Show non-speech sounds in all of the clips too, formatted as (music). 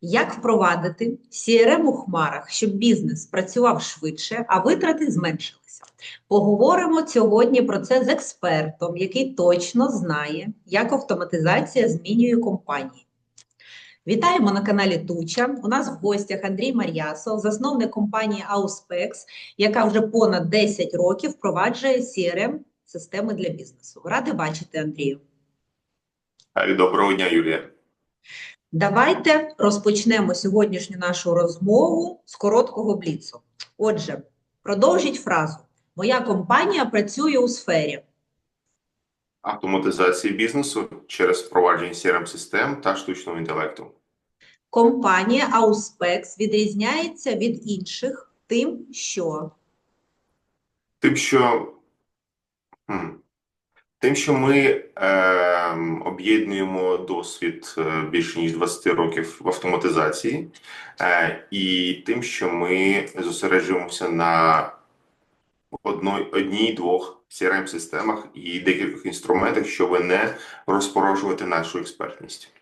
Як впровадити CRM у хмарах, щоб бізнес працював швидше, а витрати зменшилися? Поговоримо сьогодні про це з експертом, який точно знає, як автоматизація змінює компанії. Вітаємо на каналі Туча. У нас в гостях Андрій Мар'ясов, засновник компанії Auspex, яка вже понад 10 років впроваджує CRM системи для бізнесу. Ради бачити, Андрію. Е, Доброго дня, Юлія. Давайте розпочнемо сьогоднішню нашу розмову з короткого бліцу. Отже, продовжіть фразу. Моя компанія працює у сфері. Автоматизації бізнесу через впровадження crm систем та штучного інтелекту. Компанія Auspex відрізняється від інших тим, що Тим, що тим, що ми е, об'єднуємо досвід е, більше ніж 20 років в автоматизації, е, і тим, що ми зосереджуємося на одній-двох crm системах і декількох інструментах, щоб не розпорошувати нашу експертність.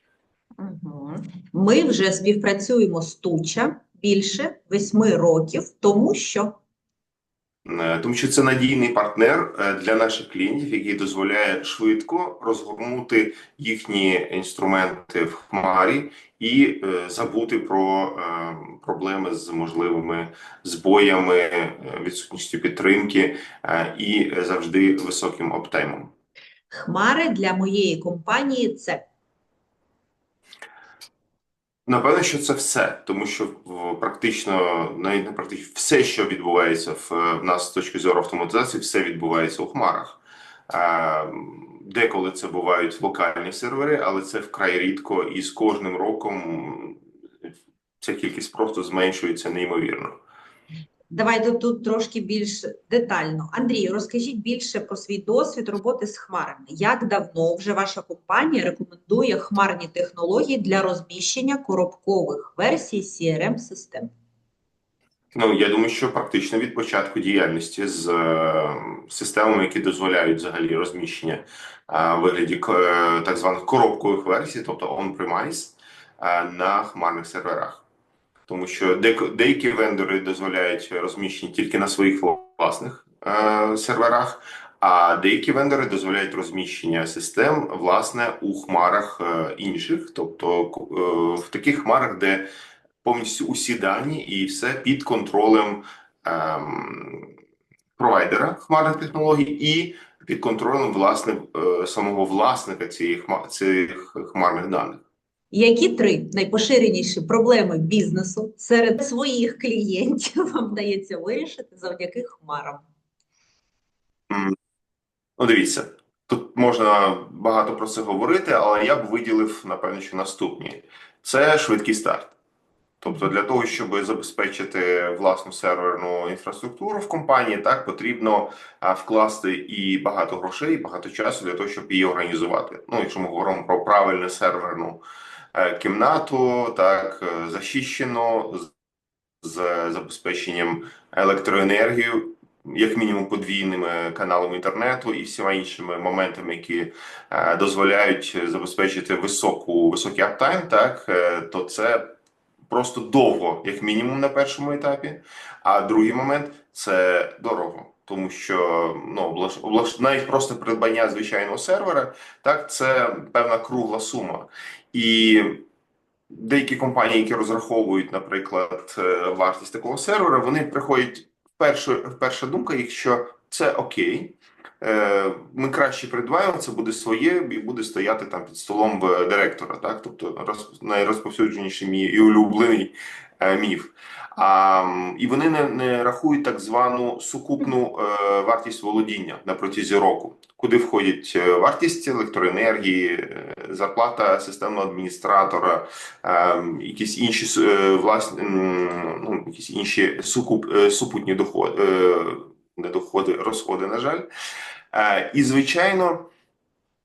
Ми вже співпрацюємо з Туча більше восьми років, тому що Тому що це надійний партнер е, для наших клієнтів, який дозволяє швидко розгорнути їхні інструменти в хмарі і е, забути про е, проблеми з можливими збоями, е, відсутністю підтримки е, і завжди високим оптаймом. хмари для моєї компанії це Напевно, що це все, тому що практично навіть не практично все, що відбувається в, в нас з точки зору автоматизації, все відбувається у хмарах. Е, Деколи це бувають локальні сервери, але це вкрай рідко, і з кожним роком ця кількість просто зменшується неймовірно. Давайте тут трошки більш детально. Андрій, розкажіть більше про свій досвід роботи з хмарами. Як давно вже ваша компанія рекомендує хмарні технології для розміщення коробкових версій crm систем Ну, я думаю, що практично від початку діяльності з е, системами, які дозволяють взагалі розміщення е, вигляді е, так званих коробкових версій, тобто on-premise, е, на хмарних серверах. Тому що деякі вендори дозволяють розміщення тільки на своїх власних е, серверах, а деякі вендори дозволяють розміщення систем власне у хмарах е, інших, тобто е, в таких хмарах, де повністю усі дані і все під контролем ем, провайдера хмарних технологій і під контролем власне е, самого власника цієї цих хмарних даних. Які три найпоширеніші проблеми бізнесу серед своїх клієнтів (laughs) вам вдається вирішити завдяки хмарам? Ну, дивіться, тут можна багато про це говорити, але я б виділив, напевно, що наступні: це швидкий старт. Тобто, для того, щоб забезпечити власну серверну інфраструктуру в компанії, так потрібно вкласти і багато грошей, і багато часу для того, щоб її організувати. Ну, якщо ми говоримо про правильну серверну кімнату, так е, захищено з, забезпеченням електроенергією, як мінімум подвійними каналами інтернету і всіма іншими моментами, які е, дозволяють забезпечити високу високий аптайм, так е, то це просто довго, як мінімум, на першому етапі. А другий момент це дорого. Тому що ну облаш... навіть просто придбання звичайного сервера, так це певна кругла сума. І деякі компанії, які розраховують, наприклад, е, вартість такого сервера, вони приходять перша, перша думка, якщо це окей. е, Ми краще придбаємо, це буде своє і буде стояти там під столом директора. Так, тобто роз, найрозповсюдженіший мій і улюблений міф. А, і вони не, не рахують так звану сукупну е, вартість володіння на протязі року, куди входять е, вартість електроенергії, е, зарплата системного адміністратора, е, якісь інші е, власні ну, якісь інші сукуп, е, супутні доходи, е, не доходи, розходи, на жаль. Е, і звичайно,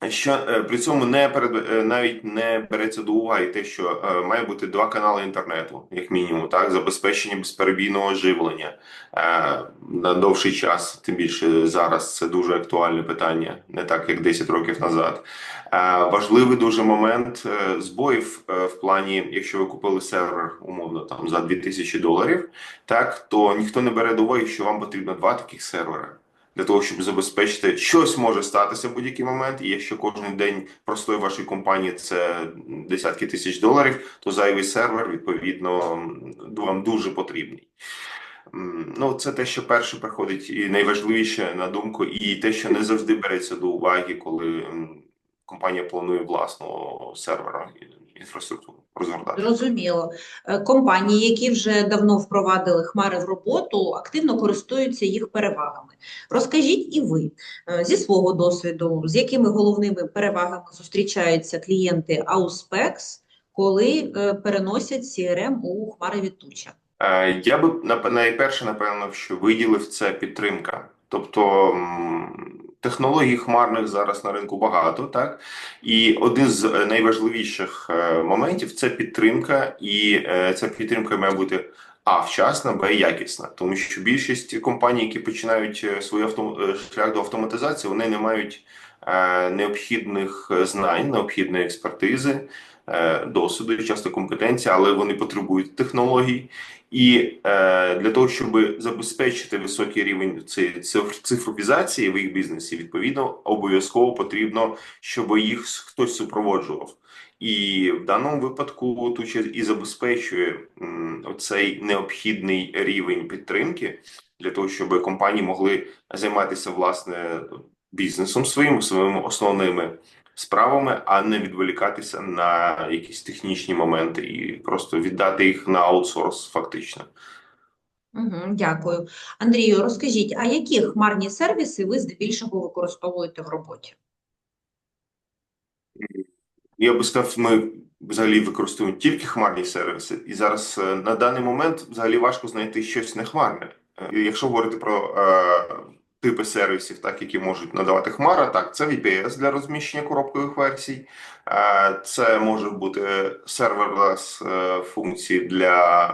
Що е, при цьому не перед е, навіть не береться до уваги те, що е, має бути два канали інтернету, як мінімум, так забезпечення безперебійного живлення е, на довший час. Тим більше зараз це дуже актуальне питання, не так як 10 років назад. Е, важливий дуже момент е, збоїв е, в плані, якщо ви купили сервер умовно там за 2000 доларів, так то ніхто не бере до уваги, що вам потрібно два таких сервера для того, щоб забезпечити щось може статися в будь-який момент. І якщо кожен день простої вашої компанії це десятки тисяч доларів, то зайвий сервер відповідно вам дуже потрібний. Ну, це те, що перше приходить, і найважливіше на думку, і те, що не завжди береться до уваги, коли компанія планує власну сервера інфраструктуру розгортати. Зрозуміло. Е, Компанії, які вже давно впровадили хмари в роботу, активно користуються їх перевагами. Розкажіть і ви е, зі свого досвіду, з якими головними перевагами зустрічаються клієнти Auspex, коли е, переносять CRM у хмари від туча? Я би найперше, напевно, що виділив це підтримка. Тобто технологій хмарних зараз на ринку багато, так? І один з е, найважливіших е, моментів це підтримка, і е, ця підтримка має бути а вчасна, б якісна. Тому що більшість компаній, які починають свою авто, шлях до автоматизації, вони не мають необхідних знань, необхідної експертизи, досвіду, і часто компетенції, але вони потребують технологій. І е, для того, щоб забезпечити високий рівень цифровізації в їх бізнесі, відповідно, обов'язково потрібно, щоб їх хтось супроводжував. І в даному випадку Туча і забезпечує м, оцей необхідний рівень підтримки для того, щоб компанії могли займатися власне бізнесом своїм, своїми основними справами, а не відволікатися на якісь технічні моменти і просто віддати їх на аутсорс, фактично. Угу, дякую. Андрію, розкажіть, а які хмарні сервіси ви здебільшого використовуєте в роботі? Я би сказав, ми взагалі використовуємо тільки хмарні сервіси, і зараз е, на даний момент взагалі важко знайти щось не хмарне. Е, Якщо говорити про е, типи сервісів, так які можуть надавати хмара, так це VPS для розміщення коробкових версій, е, це може бути серверлес е, функції для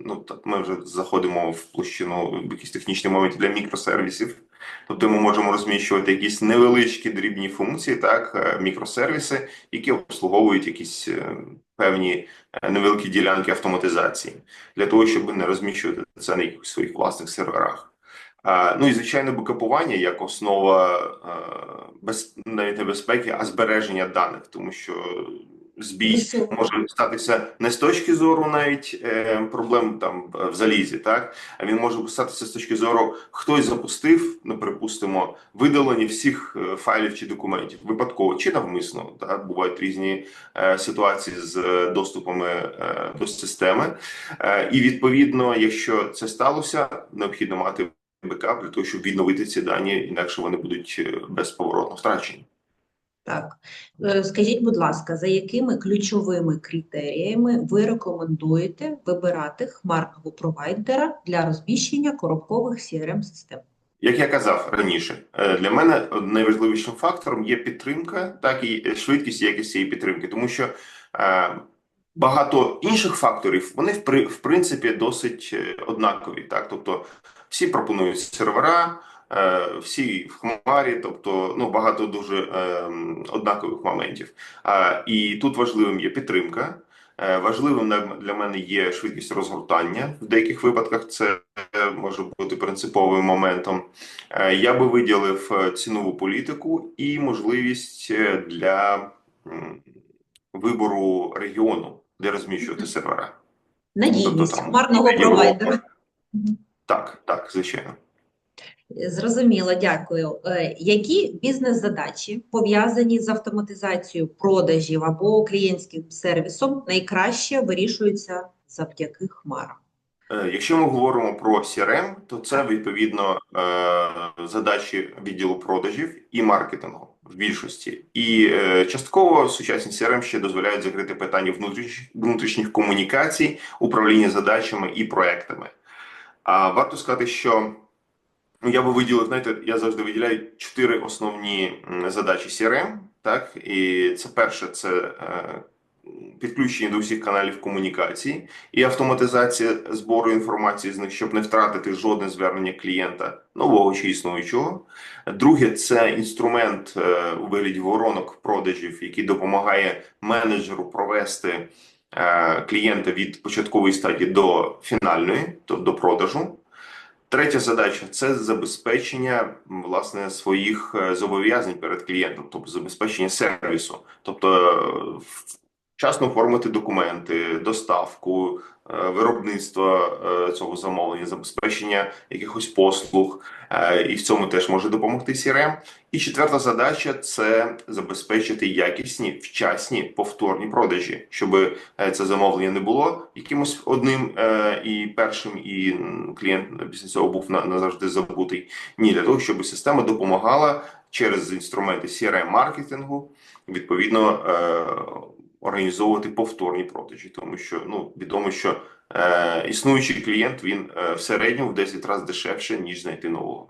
ну так ми вже заходимо в площину в якісь технічні моменти для мікросервісів. Тобто ми можемо розміщувати якісь невеличкі дрібні функції, так, е, мікросервіси, які обслуговують якісь певні невеликі ділянки автоматизації для того, щоб не розміщувати це на якихось своїх власних серверах. Ну і звичайно, бекапування як основа без навіть не безпеки, а збереження даних, тому що збій може статися не з точки зору навіть е, проблем там в залізі, так? А він може статися з точки зору, хтось запустив, ну припустимо, видалення всіх е, файлів чи документів випадково чи навмисно. Так бувають різні е, ситуації з доступами до системи, і відповідно, якщо це сталося, необхідно мати бекап для того, щоб відновити ці дані, інакше вони будуть е, безповоротно втрачені. Так, Е, скажіть, будь ласка, за якими ключовими критеріями ви рекомендуєте вибирати хмарного провайдера для розміщення коробкових CRM-систем? Як я казав раніше, е, для мене найважливішим фактором є підтримка, так і швидкість і якість цієї підтримки, тому що багато інших факторів вони в принципі досить однакові. Так, тобто всі пропонують сервера, е, всі в хмарі, тобто ну багато дуже е, однакових моментів. А, і тут важливим є підтримка. Е, Важливим для мене є швидкість розгортання. В деяких випадках це е, може бути принциповим моментом. Е, Я би виділив цінову політику і можливість для вибору регіону, де розміщувати сервера. Надійність там хмарного провайдера. Так, так, звичайно. Зрозуміло, дякую. Е, Які бізнес-задачі пов'язані з автоматизацією продажів або клієнтським сервісом найкраще вирішуються завдяки хмарам? Е, Якщо ми говоримо про CRM, то це відповідно е, задачі відділу продажів і маркетингу в більшості. І частково сучасні CRM ще дозволяють закрити питання внутрішніх, внутрішніх комунікацій, управління задачами і проектами. А варто сказати, що я би виділив, знаєте, я завжди виділяю чотири основні задачі CRM. Так, і це перше, це е, підключення до всіх каналів комунікації і автоматизація збору інформації з них, щоб не втратити жодне звернення клієнта нового чи існуючого. Друге, це інструмент е, у вигляді воронок продажів, який допомагає менеджеру провести клієнта від початкової стадії до фінальної, тобто до продажу. Третя задача це забезпечення власне своїх е, зобов'язань перед клієнтом, тобто забезпечення сервісу, тобто е, вчасно оформити документи, доставку, е, виробництво е, цього замовлення, забезпечення якихось послуг, е, і в цьому теж може допомогти CRM. І четверта задача це забезпечити якісні, вчасні повторні продажі, щоб це замовлення не було якимось одним і першим, і клієнт після цього був назавжди забутий. Ні, для того, щоб система допомагала через інструменти CRM-маркетингу, відповідно е, організовувати повторні продажі, тому що ну відомо, що е, існуючий клієнт він е, в середньому в 10 разів дешевше ніж знайти нового.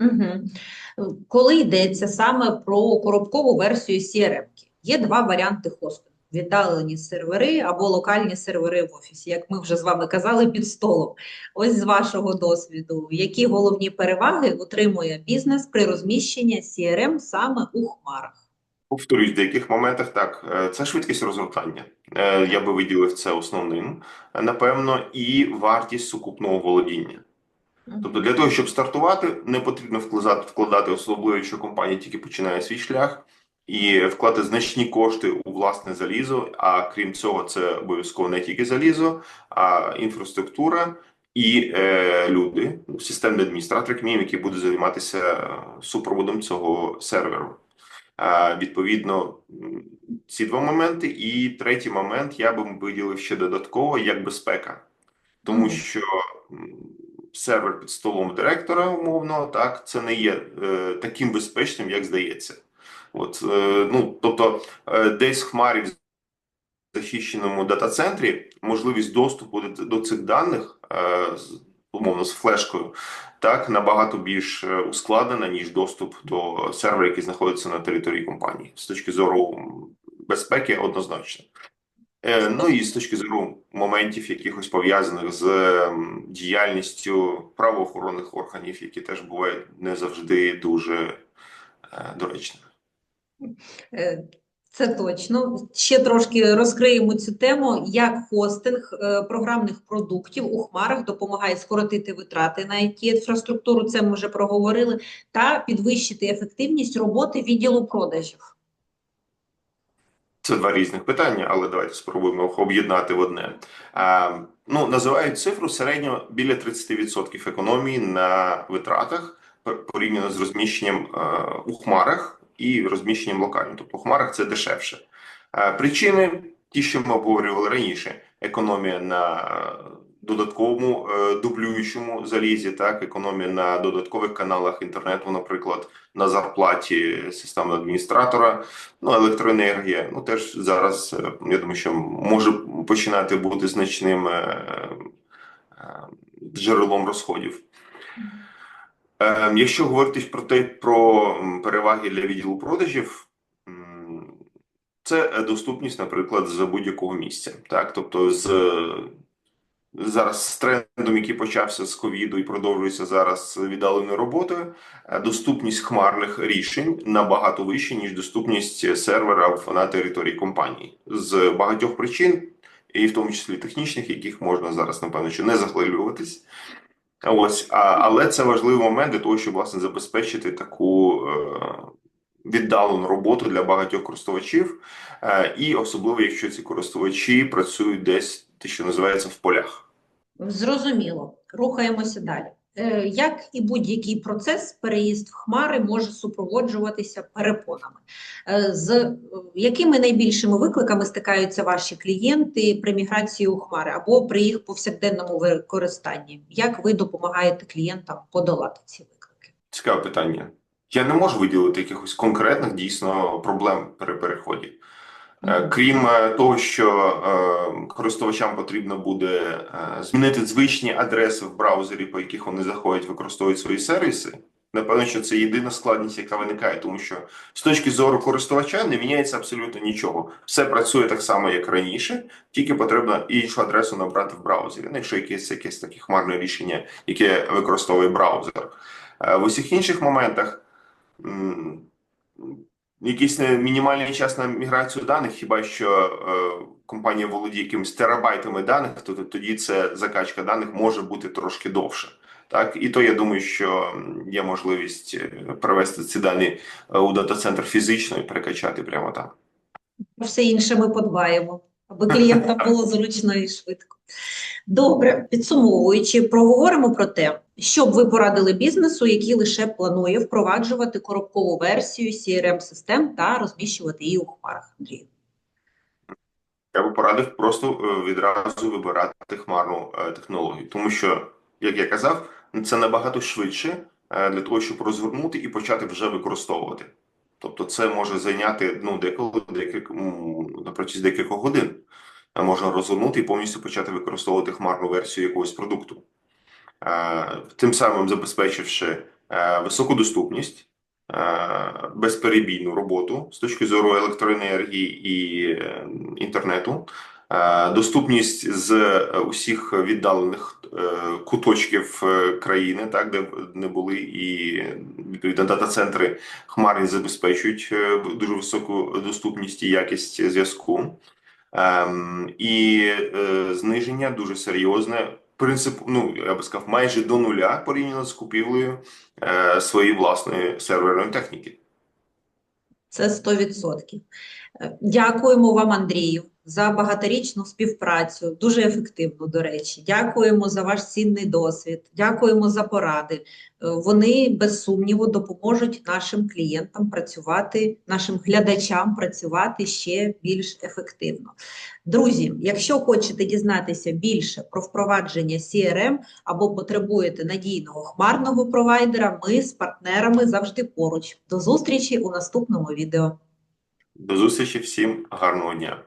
Угу. Коли йдеться саме про коробкову версію CRM, є два варіанти хостингу: віддалені сервери або локальні сервери в офісі, як ми вже з вами казали, під столом. Ось з вашого досвіду, які головні переваги отримує бізнес при розміщенні CRM саме у хмарах? Повторюсь, в деяких моментах так, е, це швидкість розгортання. Е, Я би виділив це основним, напевно, і вартість сукупного володіння. Тобто для того, щоб стартувати, не потрібно вкладати, вкладати особливо, якщо компанія тільки починає свій шлях, і вкладати значні кошти у власне залізо. А крім цього, це обов'язково не тільки залізо, а інфраструктура і е, люди, системні адміністратори, як мінімум, які будуть займатися е, супроводом цього серверу. Відповідно, ці два моменти. І третій момент я би виділив ще додатково як безпека, тому що сервер під столом директора, умовно, так це не є е, таким безпечним, як здається. От, е, ну, тобто, е, десь хмарі в захищеному дата-центрі можливість доступу до, до цих даних, е, умовно, з флешкою, так набагато більш е, ускладнена, ніж доступ до сервера, який знаходиться на території компанії. З точки зору безпеки, однозначно. Е, Ну і з точки зору моментів, якихось пов'язаних з діяльністю правоохоронних органів, які теж бувають не завжди дуже е, доречними. Е, Це точно. Ще трошки розкриємо цю тему, як хостинг е, програмних продуктів у хмарах допомагає скоротити витрати на it інфраструктуру, це ми вже проговорили, та підвищити ефективність роботи відділу продажів. Це два різних питання, але давайте спробуємо їх об'єднати в одне. А, ну, називають цифру середньо біля 30% економії на витратах порівняно з розміщенням е, у хмарах і розміщенням локально. Тобто у хмарах це дешевше. Е, причини, ті, що ми обговорювали раніше: економія на додатковому е, дублюючому залізі, так, економія на додаткових каналах інтернету, наприклад, на зарплаті системного адміністратора. Ну, електроенергія, ну теж зараз е, я думаю, що може починати бути значним джерелом розходів. Е, Якщо говорити про те, про переваги для відділу продажів, це е, доступність, наприклад, з будь-якого місця. Так, тобто з зараз з трендом, який почався з ковіду і продовжується зараз віддаленою роботою, е, доступність хмарних рішень набагато вища, ніж доступність сервера на території компанії з багатьох причин, і в тому числі технічних, яких можна зараз, напевно, що не заглиблюватись. Ось, а, але це важливий момент для того, щоб власне забезпечити таку е, віддалену роботу для багатьох користувачів, е, і особливо, якщо ці користувачі працюють десь, те, що називається в полях. Зрозуміло. Рухаємося далі. Е, Як і будь-який процес, переїзд хмари може супроводжуватися перепонами. Е, З е, якими найбільшими викликами стикаються ваші клієнти при міграції у хмари або при їх повсякденному використанні? Як ви допомагаєте клієнтам подолати ці виклики? Цікаве питання. Я не можу виділити якихось конкретних дійсно проблем при переході. Е, Крім е, того, що е, користувачам потрібно буде змінити звичні адреси в браузері, по яких вони заходять, використовують свої сервіси, Напевно, що це єдина складність, яка виникає, тому що з точки зору користувача не міняється абсолютно нічого. Все працює так само, як раніше, тільки потрібно іншу адресу набрати в браузері. Ну, якщо якесь якесь таке хмарне рішення, яке використовує браузер. В усіх інших моментах м, якийсь не- мінімальний час на міграцію даних, хіба що е, компанія володіє якимись терабайтами даних, то то тоді це закачка даних може бути трошки довше. Так, і то я думаю, що є можливість привести ці дані е, у дата-центр фізично і перекачати прямо там. Все інше ми подбаємо, аби клієнтам було зручно і швидко. Добре, підсумовуючи, проговоримо про те, що б ви порадили бізнесу, який лише планує впроваджувати коробкову версію CRM-систем та розміщувати її у хмарах. Андрію. Я би порадив просто е, відразу вибирати хмарну е, технологію, тому що, як я казав, це набагато швидше е, для того, щоб розгорнути і почати вже використовувати. Тобто, це може зайняти ну деколи декілька на протязі декількох годин. Е, Можна розгорнути і повністю почати використовувати хмарну версію якогось продукту, Е, тим самим забезпечивши е, високу доступність, безперебійну роботу з точки зору електроенергії і інтернету, доступність з усіх віддалених куточків е, країни, так де не були, і відповідно дата-центри хмарні забезпечують е, дуже високу доступність і якість зв'язку. Ем, і е, зниження дуже серйозне. Принцип, ну я би сказав, майже до нуля порівняно з купівлею е, своєї власної серверної техніки. Це 100%. Е, Дякуємо вам, Андрію, за багаторічну співпрацю, дуже ефективну, до речі. Дякуємо за ваш цінний досвід, дякуємо за поради. Е, Вони, без сумніву, допоможуть нашим клієнтам працювати, нашим глядачам працювати ще більш ефективно. Друзі, якщо хочете дізнатися більше про впровадження CRM або потребуєте надійного хмарного провайдера, ми з партнерами завжди поруч. До зустрічі у наступному відео. До зустрічі всім гарного дня.